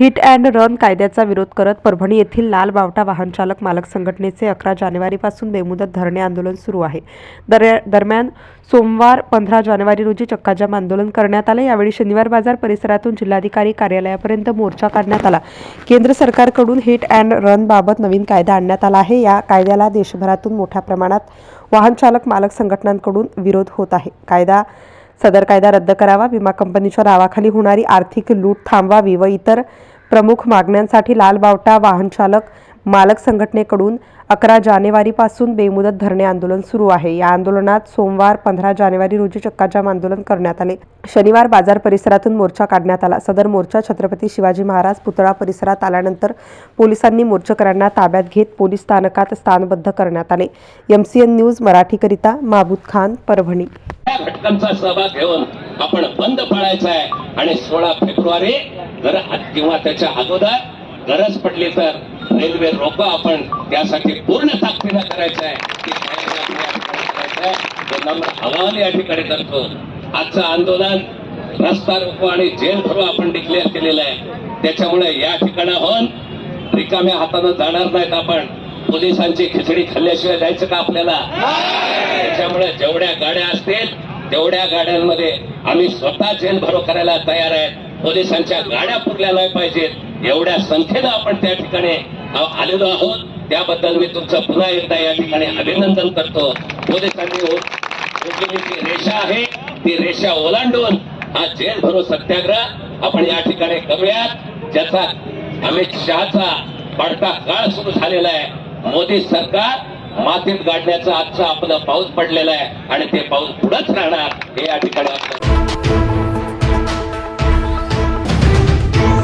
Hit and run कायद्याचा विरोध करत परभणी येथील लाल बावटा वाहन चालक मालक संघटनेचे अकरा जानेवारीपासून बेमुदत धरणे आंदोलन सुरू आहे. दर- दरम्यान सोमवार पंधरा जानेवारी रोजी चक्काजाम आंदोलन करण्यात आले. यावेळी शनिवार बाजार परिसरातून जिल्हाधिकारी कार्यालयापर्यंत मोर्चा काढण्यात आला. केंद्र सरकारकडून हिट अँड रन बाबत नवीन कायदा आणण्यात आला आहे. या कायद्याला देशभरातून मोठ्या प्रमाणात वाहन चालक मालक संघटनांकडून विरोध होत आहे. कायदा सदर कायदा रद्द करावा विमा कंपनीच्या नावाखाली होणारी आर्थिक लूट थांबवावी व इतर प्रमुख मागण्यांसाठी लाल बावटा मालक संघटनेकडून अकरा जानेवारीपासून बेमुदत धरणे आंदोलन सुरू आहे. या आंदोलनात सोमवार पंधरा जानेवारी रोजी चक्काजाम आंदोलन करण्यात आले. शनिवार बाजार परिसरातून मोर्चा काढण्यात आला. सदर मोर्चा छत्रपती शिवाजी महाराज पुतळा परिसरात आल्यानंतर पोलिसांनी मोर्चेकऱ्यांना ताब्यात घेत पोलीस स्थानकात स्थानबद्ध करण्यात आले. एमसीएन न्यूज मराठीकरिता माबूद खान परभणी. घटकांचा सहभाग घेऊन आपण बंद पाळायचा आहे. आणि सोळा फेब्रुवारी जर किंवा त्याच्या अगोदर गरज पडली तर रेल्वे रोको आपण. त्यासाठी पूर्ण ताकदीनं करायचं आहे. आवाहन या ठिकाणी करतो. आजचं आंदोलन रस्ता रोको आणि जेल भरो आपण डिक्लेअर केलेलं आहे. त्याच्यामुळे या ठिकाणाहून रिकाम्या हातानं जाणार नाहीत आपण. पोलिसांची खिचडी खाल्ल्याशिवाय जायचं का आपल्याला? त्याच्यामुळे जेवढ्या गाड्या असतील तेवढ्या गाड्यांमध्ये आम्ही स्वतः झेल भरो करायला तयार आहे पोलिसांच्या गाड्या पुरल्या नाही पाहिजेत. एवढ्या संख्येनं आपण त्या ठिकाणी आलेलो आहोत. त्याबद्दल मी तुमचं पुन्हा एकदा या ठिकाणी अभिनंदन करतो. पोलिसांनी रेषा आहे ती रेषा ओलांडून हा जेल भरो सत्याग्रह आपण या ठिकाणी करूयात. ज्याचा अमित शहाचा पडता काळ सुरू झालेला आहे. मोदी सरकार मातीत गाडण्याचं आजचं आपलं पाऊस पडलेलं आहे आणि ते पाऊस पुढंच राहणार हे या ठिकाणी